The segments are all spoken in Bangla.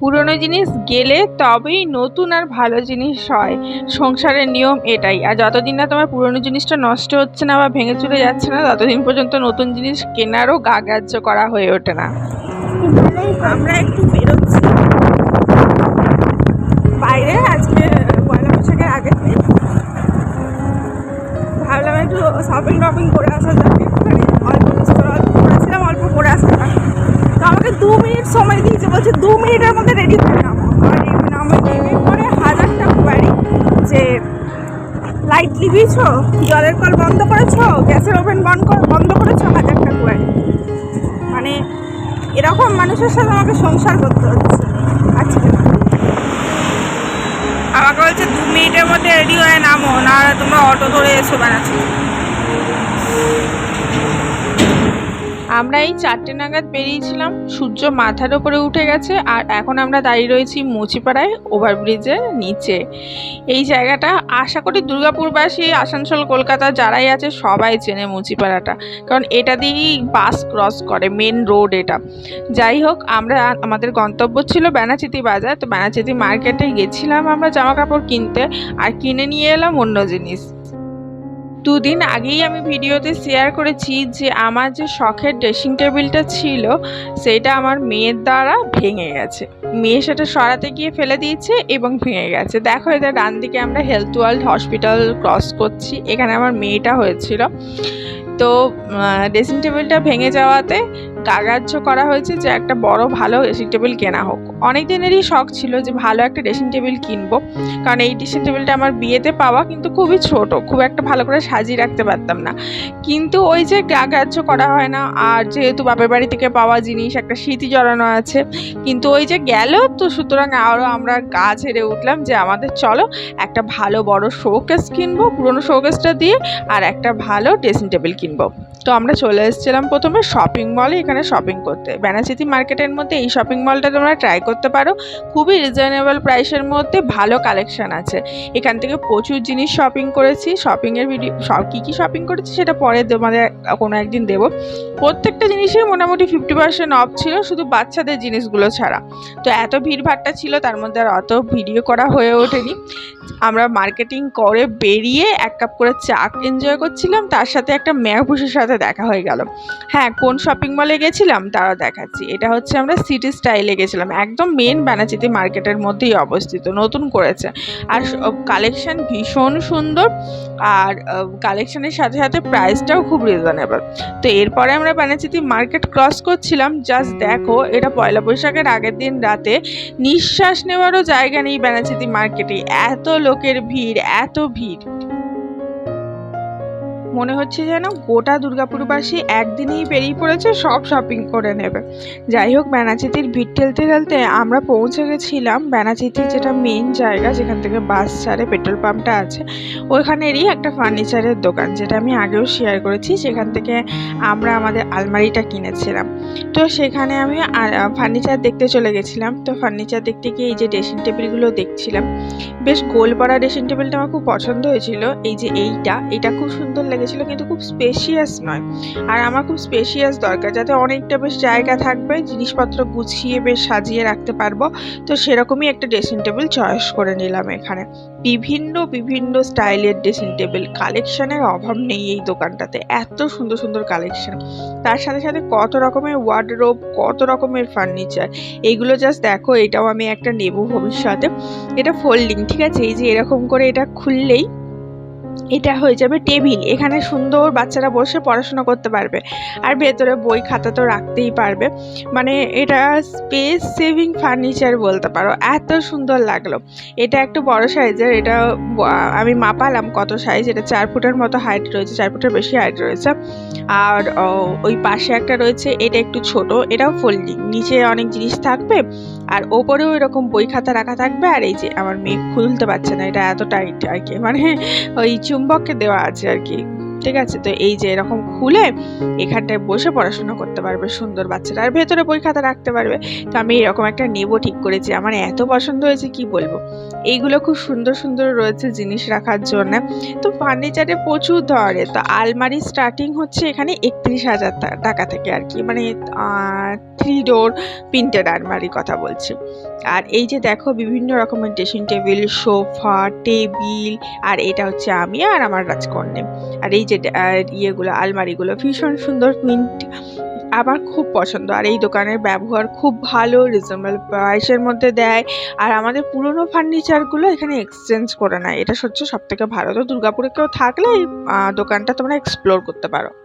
পুরনো জিনিস গেলে তবেই নতুন আর ভালো জিনিস হয়। সংসারের নিয়ম এটাই। আর যতদিন না তোমার পুরনো জিনিসটা নষ্ট হচ্ছে না বা ভেঙে চলে যাচ্ছে না, ততদিন পর্যন্ত নতুন জিনিস কেনারও গা গ্রাহ্য করা হয়ে ওঠে না। আমরা একটু বেরোচ্ছি। বাইরে আজকে পয়লা বৈশাখের দিন। ভাবলাম একটু শপিং টপিং করে আসা যাবে একটুখানি অল্প কিছু অল্প করেছিলাম অল্প করে আসলাম তো আমাকে দু মিনিট সময় দিয়েছে বলছে দু মিনিটের মধ্যে রেডি হয়ে নামো আর এই নামে নেমে পরে হাজারটা কোয়ারি যে লাইট জলের কল বন্ধ করেছ? গ্যাসের ওভেন বন্ধ বন্ধ করেছ? হাজারটা টাকা মানে এরকম মানুষের সাথে আমাকে সংসার করতে হচ্ছে। আজকে। আমাকে বলছে, দু মিনিটের মধ্যে রেডি হয়ে নামো না তোমরা অটো ধরে এসো বেড়াচ্ছি আমরা এই চারটে নাগাদ বেরিয়েছিলাম। সূর্য মাথার ওপরে উঠে গেছে আর এখন আমরা দাঁড়িয়ে রয়েছি মুচিপাড়ায় ওভারব্রিজের নিচে। এই জায়গাটা আশা করি দুর্গাপুরবাসী, আসানসোল, কলকাতা যারাই আছে সবাই চেনে মুচিপাড়াটা। কারণ এটা দিয়েই বাস ক্রস করে, মেন রোড এটা। যাই হোক, আমরা, আমাদের গন্তব্য ছিল বেনাচিতি বাজার। তো বেনাচিতি মার্কেটে গেছিলাম আমরা জামা কাপড় কিনতে। আর কিনে নিয়ে এলাম অন্য জিনিস। দুদিন আগেই আমি ভিডিওতে শেয়ার করেছি যে আমার যে শখের ড্রেসিং টেবিলটা ছিল, সেটা আমার মেয়ের দ্বারা ভেঙে গেছে। মেয়ে সেটা সরাতে গিয়ে ফেলে দিয়েছে এবং ভেঙে গেছে। দেখো এদের ডান দিকে আমরা হেলথ ওয়ার্ল্ড হসপিটাল ক্রস করছি। এখানে আমার মেয়েটা হয়েছিল। তো ড্রেসিং টেবিলটা ভেঙে যাওয়াতে কাগার্য করা হয়েছে যে একটা বড় ভালো ড্রেসিং টেবিল কেনা হোক। অনেক দিনেরই শখ ছিল যে ভালো একটা ড্রেসিং টেবিল কিনবো। কারণ এই ড্রেসিং টেবিলটা আমার বিয়েতে পাওয়া কিন্তু খুবই ছোট, খুব একটা ভালো করে সাজিয়ে রাখতে পারতাম না। কিন্তু ওই যে গ্রাহ্য করা হয় না, আর যেহেতু বাপের বাড়ি থেকে পাওয়া জিনিস, একটা স্মৃতি জড়ানো আছে, কিন্তু ওই যে গেল তো সুতরাং আরও আমরা গা ছেড়ে উঠলাম যে আমাদের চলো একটা ভালো বড় শোকেস কিনবো, পুরনো শোকেসটা দিয়ে, আর একটা ভালো ড্রেসিং টেবিল কিনবো। তো আমরা চলে এসেছিলাম প্রথমে শপিং মলে এখানে শপিং করতে। বেনাচিতি মার্কেটের মধ্যে এই শপিং মলটা তোমরা ট্রাই করতে পারো। খুবই রিজনেবল প্রাইসের মধ্যে ভালো কালেকশন আছে। এখান থেকে প্রচুর জিনিস শপিং করেছি। শপিংয়ের ভিডিও সব কী কী শপিং করেছি সেটা পরে তোমাদের কোনো একদিন দেবো। প্রত্যেকটা জিনিসেই মোটামুটি ফিফটি পার্সেন্ট অফ ছিল, শুধু বাচ্চাদের জিনিসগুলো ছাড়া। তো এত ভিড়ভাট্টা ছিল, তার মধ্যে আর অত ভিডিও করা হয়ে ওঠেনি। আমরা মার্কেটিং করে বেরিয়ে এক কাপ করে চা এনজয় করছিলাম। তার সাথে একটা মেয়াপুষের সাথে দেখা হয়ে গেল। হ্যাঁ কোন শপিং মলে গেছিলাম, তারা দেখাচ্ছি। এটা হচ্ছে আমরা সিটি স্টাইলে গেছিলাম। একদম মেন ব্যানাচিতি মার্কেটের মধ্যেই অবস্থিত, নতুন করেছে। আর কালেকশন ভীষণ সুন্দর আর কালেকশনের সাথে সাথে প্রাইসটাও খুব রিজনেবল তো এরপরে আমরা বানাচিতি মার্কেট ক্রস করছিলাম। জাস্ট দেখো, এটা পয়লা বৈশাখের আগের দিন রাতে নিঃশ্বাস নেওয়ারও জায়গা নেই বেনাচিতি মার্কেটে এত লোকের ভিড়, এত ভিড়। মনে হচ্ছে যেন গোটা দুর্গাপুরবাসী একদিনেই বেরিয়ে পড়েছে, সব শপিং করে নেবে। যাই হোক, বেনাচিতির ভিড় ঠেলতে ঠেলতে আমরা পৌঁছে গেছিলাম। বেনাচিতির যেটা মেন জায়গা, যেখান থেকে বাস ছাড়ে পেট্রোল পাম্পটা আছে, ওইখানেরই একটা ফার্নিচারের দোকান, যেটা আমি আগেও শেয়ার করেছি। সেখান থেকে আমরা আমাদের আলমারিটা কিনেছিলাম। তো সেখানে আমি ফার্নিচার দেখতে চলে গেছিলাম। তো ফার্নিচার দেখতে গিয়ে এই যে ড্রেসিং টেবিলগুলো দেখছিলাম। বেশ গোল পাড়া ড্রেসিং টেবিলটা আমার খুব পছন্দ হয়েছিল। এই যে এইটা, এটা খুব সুন্দর লেগেছিল কিন্তু খুব স্পেশিয়াস নয়। আর আমার খুব স্পেশিয়াস দরকার, যাতে অনেকটা বেশ জায়গা থাকবে, জিনিসপত্র গুছিয়ে বেশ সাজিয়ে রাখতে পারব। তো সেরকমই একটা ড্রেসিং টেবিল চয়েস করে নিলাম এখানে। বিভিন্ন বিভিন্ন স্টাইলের ড্রেসিং টেবিল কালেকশনের অভাব নেই এই দোকানটাতে। এত সুন্দর সুন্দর কালেকশন তার সাথে সাথে কত রকমের ওয়ার্ডরোব কত রকমের ফার্নিচার এইগুলো জাস্ট দেখো, এটাও আমি একটা নেব ভবিষ্যতে। এটা ফোল্ডিং ঠিক আছে? এই যে এরকম করে এটা খুললেই এটা হয়ে যাবে টেবিল এখানে সুন্দর বাচ্চারা বসে পড়াশোনা করতে পারবে। আর ভেতরে বই খাতা তো রাখতেই পারবে। মানে এটা স্পেস সেভিং ফার্নিচার বলতে পারো। এত সুন্দর লাগল। এটা একটু বড় সাইজের, এটা আমি মাপালাম কত সাইজ এটা চার ফুটের মতো হাইট রয়েছে, চার ফুটের বেশি হাইট রয়েছে। আর ওই পাশে একটা রয়েছে, এটা একটু ছোট, এটাও ফোল্ডিং নিচে অনেক জিনিস থাকবে, আর ওপরেও এরকম বই খাতা রাখা থাকবে। আর এই যে, আমার মেয়ে খুলতে পারছে না, এটা এত টাইট আর কি। মানে ওই চুম্বককে দেওয়া আছে আর কি। ঠিক আছে? তো এই যে এরকম খুলে এখানটায় বসে পড়াশোনা করতে পারবে সুন্দর বাচ্চারা। আর ভেতরে বই খাতা রাখতে পারবে। তো আমি এরকম একটা নেব ঠিক করেছি। আমার এত পছন্দ হয়েছে, কি বলব? এইগুলো খুব সুন্দর সুন্দর রয়েছে জিনিস রাখার জন্য। তো ফার্নিচারে প্রচুর ধরে তো আলমারি স্টার্টিং হচ্ছে এখানে একত্রিশ হাজার টাকা থেকে আর কি। মানে থ্রি ডোর প্রিন্টেড আলমারির কথা বলছি। আর এই যে দেখো বিভিন্ন রকমের ড্রেসিং টেবিল সোফা টেবিল আর এটা হচ্ছে আমি আর আমার রাজকন্যে। আর এই যে ইয়েগুলো, আলমারিগুলো ভীষণ সুন্দর মিন্ট আমার খুব পছন্দ। আর এই দোকানের ব্যবহার খুব ভালো রিজনেবল প্রাইসের মধ্যে দেয়। আর আমাদের পুরনো ফার্নিচারগুলো এখানে এক্সচেঞ্জ করে নেয়। এটা হচ্ছে সব থেকে ভালো। তো দুর্গাপুরে কেউ থাকলে এই দোকানটা তোমরা এক্সপ্লোর করতে পারো।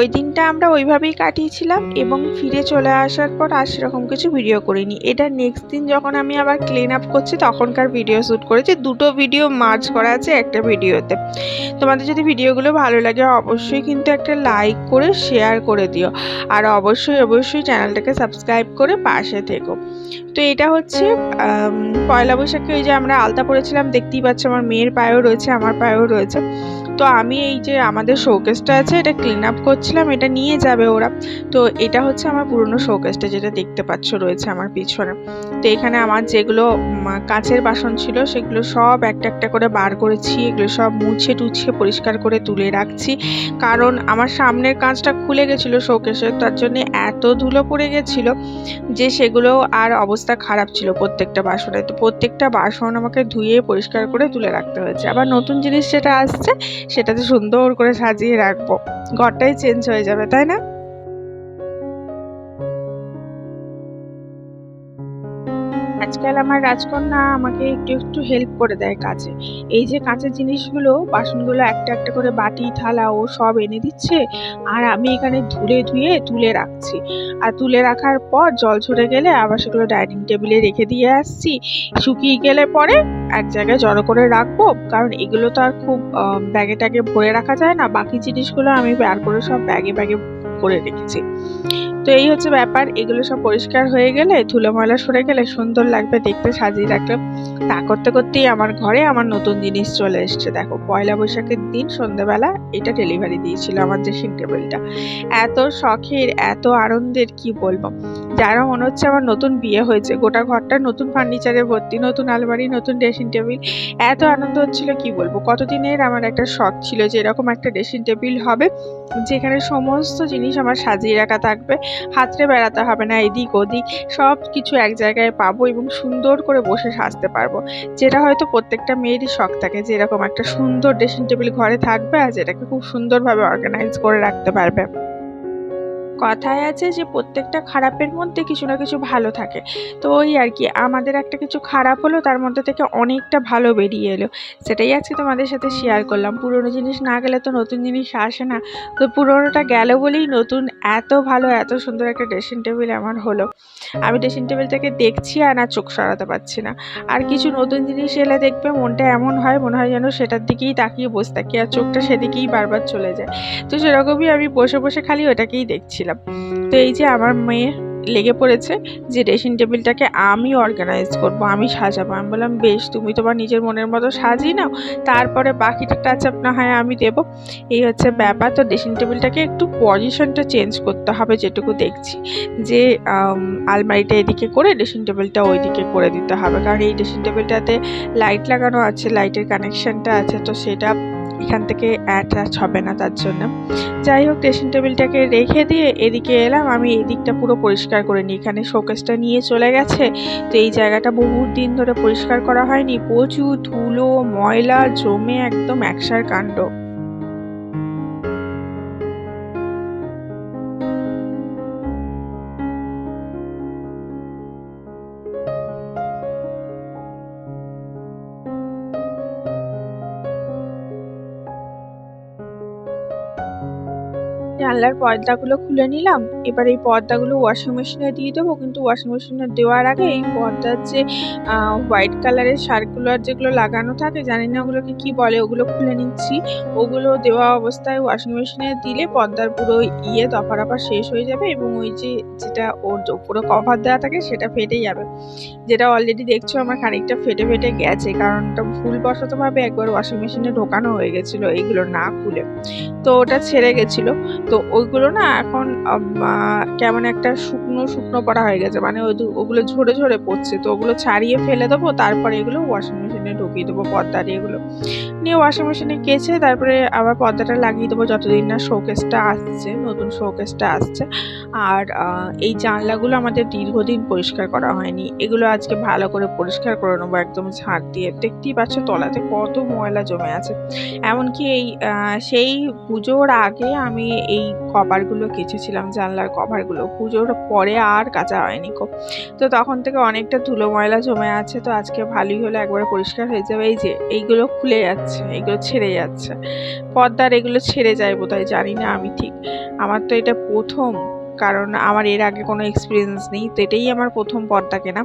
ওই দিনটা আমরা ওইভাবেই কাটিয়েছিলাম এবং ফিরে চলে আসার পর আর সেরকম কিছু ভিডিও করিনি। এটা নেক্সট দিন যখন আমি আবার ক্লিন আপ করছি, তখনকার ভিডিও শ্যুট করেছি। দুটো ভিডিও মার্চ করা আছে একটা ভিডিওতে তোমাদের যদি ভিডিওগুলো ভালো লাগে, অবশ্যই কিন্তু একটা লাইক করে শেয়ার করে দিও। আর অবশ্যই অবশ্যই চ্যানেলটাকে সাবস্ক্রাইব করে পাশে থেকো। তো এটা হচ্ছে পয়লা বৈশাখে ওই যে আমরা আলতা পরেছিলাম, দেখতেই পাচ্ছ আমার মেয়ের পায়েও রয়েছে, আমার পায়েও রয়েছে। তো আমি এই যে আমাদের শোকেসটা আছে, এটা ক্লিন আপ করছিলাম, এটা নিয়ে যাবে ওরা। তো এটা হচ্ছে আমার পুরনো শোকেসটা যেটা দেখতে পাচ্ছ রয়েছে আমার পিছনে। তো এখানে আমার যেগুলো কাঁচের বাসন ছিল, সেগুলো সব একটা একটা করে বার করেছি, এগুলো সব মুছে টুছে পরিষ্কার করে তুলে রাখছি। কারণ আমার সামনের কাঁচটা খুলে গেছিল শোকেসের তার জন্য এত ধুলো পড়ে গেছিল যে সেগুলো আর অবস্থা খারাপ ছিল প্রত্যেকটা বাসনে। তো প্রত্যেকটা বাসন আমাকে ধুয়ে পরিষ্কার করে তুলে রাখতে হয়েছে। আবার নতুন জিনিস যেটা আসছে সেটাতে সুন্দর করে সাজিয়ে রাখব। ঘরটাই চেঞ্জ হয়ে যাবে তাই না? আজকাল আমার রাজকন্যা আমাকে একটু একটু হেল্প করে দেয় কাজে। এই যে কাঁচের জিনিসগুলো, বাসনগুলো একটা একটা করে বাটি, থালা, ও সব এনে দিচ্ছে, আর আমি এখানে ধুলে ধুয়ে তুলে রাখছি। আর তুলে রাখার পর জল ঝরে গেলে আবার সেগুলো ডাইনিং টেবিলে রেখে দিয়ে আসছি। শুকিয়ে গেলে পরে এক জায়গায় জড়ো করে রাখব, কারণ এগুলো তো আর খুব ব্যাগে ট্যাগে ভরে রাখা যায় না। বাকি জিনিসগুলো আমি বের করে সব ব্যাগে ব্যাগে করে রেখেছি। তো এই হচ্ছে ব্যাপার, এগুলো সব পরিষ্কার হয়ে গেলে, ধুলো ময়লা সরে গেলে সুন্দর লাগবে দেখতে, সাজিয়ে রাখলে। তা করতে করতেই আমার ঘরে আমার নতুন জিনিস চলে এসছে। দেখো, পয়লা বৈশাখের দিন সন্ধ্যেবেলা এটা ডেলিভারি দিয়েছিল আমার ড্রেসিং টেবিলটা এত শখের, এত আনন্দের, কি বলব? যারা মনে হচ্ছে আমার নতুন বিয়ে হয়েছে, গোটা ঘরটা নতুন ফার্নিচারে ভর্তি, নতুন আলমারি, নতুন ড্রেসিং টেবিল এত আনন্দ হচ্ছিল কি বলব? কতদিনের আমার একটা শখ ছিল যে এরকম একটা ড্রেসিং টেবিল হবে, যেখানে সমস্ত জিনিস আমার সাজিয়ে রাখা থাকবে। হাতড়ে বেড়াতে হবে না, এদিক ওদিক। সব কিছু এক জায়গায় পাবো এবং সুন্দর করে বসে সাজতে পারব। যেটা হয়তো প্রত্যেকটা মেয়েরই শখ থাকে যে এরকম একটা সুন্দর ড্রেসিং টেবিল ঘরে থাকবে আর যেটাকে খুব সুন্দরভাবে অর্গানাইজ করে রাখতে পারবে। কথায় আছে যে, প্রত্যেকটা খারাপের মধ্যে কিছু না কিছু ভালো থাকে। তো ওই আর কি, আমাদের একটা কিছু খারাপ হলো, তার মধ্যে থেকে অনেকটা ভালো বেরিয়ে এলো। সেটাই আজকে তোমাদের সাথে শেয়ার করলাম। পুরনো জিনিস না গেলে তো নতুন জিনিস আসে না। তো পুরোনোটা গেল বলেই নতুন এত ভালো, এত সুন্দর একটা ড্রেসিং টেবিল আমার হলো। আমি ড্রেসিং টেবিলটাকে দেখছি আর না চোখ সরাতে পারছি না। আর কিছু নতুন জিনিস এলে দেখবে মনটা এমন হয়, মনে হয় যেন সেটার দিকেই তাকিয়ে বসে থাকি আর চোখটা সেদিকেই বারবার চলে যায়। তো সেরকমই আমি বসে বসে খালি ওটাকেই দেখছিলাম। তো এই যে আমার মেয়ে লেগে পড়েছে যে ড্রেসিং টেবিলটাকে আমি অর্গানাইজ করব, আমি সাজাবো। আমি বললাম, বেশ, তুমি তোমার নিজের মনের মতো সাজিয়ে নাও, তারপরে বাকিটা টাচ আপ না হয় আমি দেবো। এই হচ্ছে ব্যাপার। তো ড্রেসিং টেবিলটাকে একটু পজিশনটা চেঞ্জ করতে হবে যেটুকু দেখছি। যে আলমারিটা এদিকে করে ড্রেসিং টেবিলটা ওইদিকে করে দিতে হবে। কারণ এই ড্রেসিং টেবিলটাতে লাইট লাগানো আছে লাইটের কানেকশনটা আছে, তো সেটা এখান থেকে অ্যাটাচ হবে না তার জন্য। যাই হোক ড্রেসিং টেবিলটাকে রেখে দিয়ে এদিকে এলাম। আমি এদিকটা পুরো পরিষ্কার করে নিই। এখানে শোকেসটা নিয়ে চলে গেছে। তো এই জায়গাটা বহুত দিন ধরে পরিষ্কার করা হয়নি। প্রচুর ধুলো, ময়লা, জমে একদম একসার কাণ্ড। জানলার পর্দাগুলো খুলে নিলাম। এবার এই পর্দাগুলো ওয়াশিং মেশিনে দিয়ে দেবো। কিন্তু ওয়াশিং মেশিনে দেওয়ার আগে এই পর্দার যে হোয়াইট কালারের সার্কুলার যেগুলো লাগানো থাকে, জানি না ওগুলোকে কি বলে, ওগুলো খুলে নিচ্ছি। ওগুলো দেওয়া অবস্থায় ওয়াশিং মেশিনে দিলে পর্দার পুরো ইয়ে দফা রফা শেষ হয়ে যাবে এবং ওই যে, যেটা ওর পুরো কভার দেওয়া থাকে, সেটা ফেটে যাবে। যেটা অলরেডি দেখছ, আমার খানিকটা ফেটে ফেটে গেছে। কারণ ওটা ভুলবশতভাবে একবার ওয়াশিং মেশিনে ঢোকানো হয়ে গেছিল এইগুলো না খুলে। তো ওটা ছেড়ে গেছিল। তো ওইগুলো না এখন কেমন একটা শুকনো শুকনো পড়া হয়ে গেছে। মানে ওই ওগুলো ঝরে ঝরে পড়ছে। তো ওগুলো ছাড়িয়ে ফেলে দেবো, তারপরে এগুলো ওয়াশিং মেশিনে ঢুকিয়ে দেবো পর্দার এগুলো। নিয়ে ওয়াশিং মেশিনে কেচে তারপরে আবার পর্দাটা লাগিয়ে দেবো যতদিন না শোকেসটা আসছে, নতুন শোকেসটা আসছে। আর এই জানলাগুলো আমাদের দীর্ঘদিন পরিষ্কার করা হয়নি। এগুলো আজকে ভালো করে পরিষ্কার করে নেব, একদম ঝাঁট দিয়ে। দেখতেই পাচ্ছ তলাতে কত ময়লা জমে আছে। এমনকি এই সেই পুজোর আগে আমি এই কভারগুলো কেচেছিলাম, জানলার কভারগুলো। পুজোর পরে আর কাচা হয়নি কো তো তখন থেকে অনেকটা ধুলো ময়লা জমে আছে, তো আজকে ভালোই হলো, একবার পরিষ্কার হয়ে যাবে। এই যে, এইগুলো খুলে যাচ্ছে, এইগুলো ছেড়ে যাচ্ছে। পর্দার এগুলো ছেড়ে যায় বোধহয়, জানি না আমি ঠিক। আমার তো এটা প্রথম, কারণ আমার এর আগে কোনো এক্সপিরিয়েন্স নেই, তো এটাই আমার প্রথম পর্দা কেনা।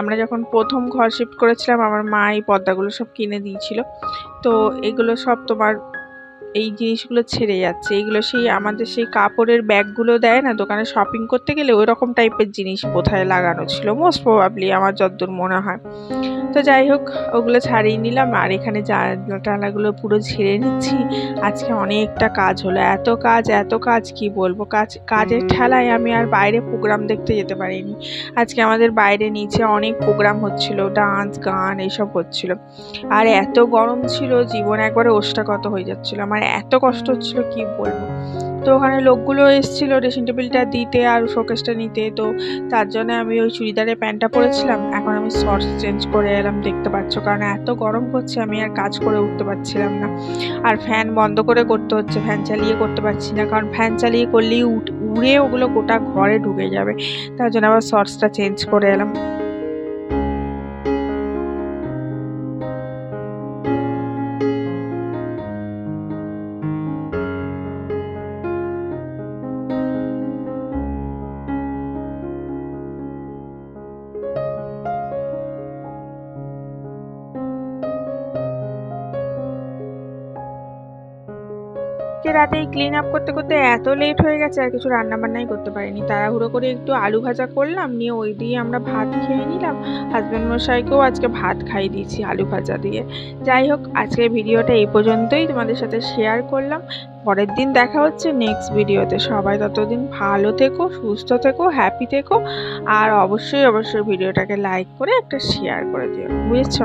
আমরা যখন প্রথম ঘর শিফট করেছিলাম, আমার মা এই পর্দাগুলো সব কিনে দিয়েছিল। তো এগুলো সব তোমার এই জিনিসগুলো ছেড়ে যাচ্ছে। এগুলো সেই আমাদের সেই কাপড়ের ব্যাগগুলো দেয় না, দোকানে শপিং করতে গেলে ওই রকম টাইপের জিনিস কোথায় লাগানো ছিল মোস্ট প্রবাবলি আমার যতদূর মনে হয়। তো যাই হোক, ওগুলো ছাড়িয়ে নিলাম আর এখানে টালাগুলো পুরো ঝেড়ে নিচ্ছি। আজকে অনেকটা কাজ হলো। এত কাজ এত কাজ, কি বলব? কাজ, কাজের ঠেলায় আমি আর বাইরে প্রোগ্রাম দেখতে যেতে পারিনি। আজকে আমাদের বাইরে নিচে অনেক প্রোগ্রাম হচ্ছিল ডান্স গান, এইসব হচ্ছিল। আর এত গরম ছিল, জীবন একবারে ওষ্ঠাগত হয়ে যাচ্ছিল। আমার এত কষ্ট হচ্ছিল, কি বলব? তো ওখানে লোকগুলো এসেছিল ড্রেসিং টেবিলটা দিতে আর শোকেসটা নিতে, তো তার জন্য আমি ওই চুড়িদারের প্যান্টটা পরেছিলাম। এখন আমি শর্টস চেঞ্জ করে এলাম, দেখতে পাচ্ছ, কারণ এত গরম করছে আমি আর কাজ করে উঠতে পারছিলাম না। আর ফ্যান বন্ধ করে করতে হচ্ছে ফ্যান চালিয়ে করতে পারছি না, কারণ ফ্যান চালিয়ে করলেই উড়ে ওগুলো গোটা ঘরে ঢুকে যাবে। তার জন্য আবার শর্টসটা চেঞ্জ করে এলাম। আজকে রাতে এই ক্লিন আপ করতে করতে এত লেট হয়ে গেছে, আর কিছু রান্না বান্নাই করতে পারিনি। তাড়াহুড়ো করে একটু আলু ভাজা করলাম, নিয়ে ওই দিয়ে আমরা ভাত খেয়ে নিলাম। হাজব্যান্ড মশাইকেও আজকে ভাত খাইয়ে দিয়েছি আলু ভাজা দিয়ে। যাই হোক, আজকের ভিডিওটা এই পর্যন্তই। তোমাদের সাথে শেয়ার করলাম। পরের দিন দেখা হচ্ছে নেক্সট ভিডিওতে। সবাই ততদিন ভালো থেকো, সুস্থ থেকো হ্যাপি থেকো। আর অবশ্যই অবশ্যই ভিডিওটাকে লাইক করে একটা শেয়ার করে দিও। বুঝেছ?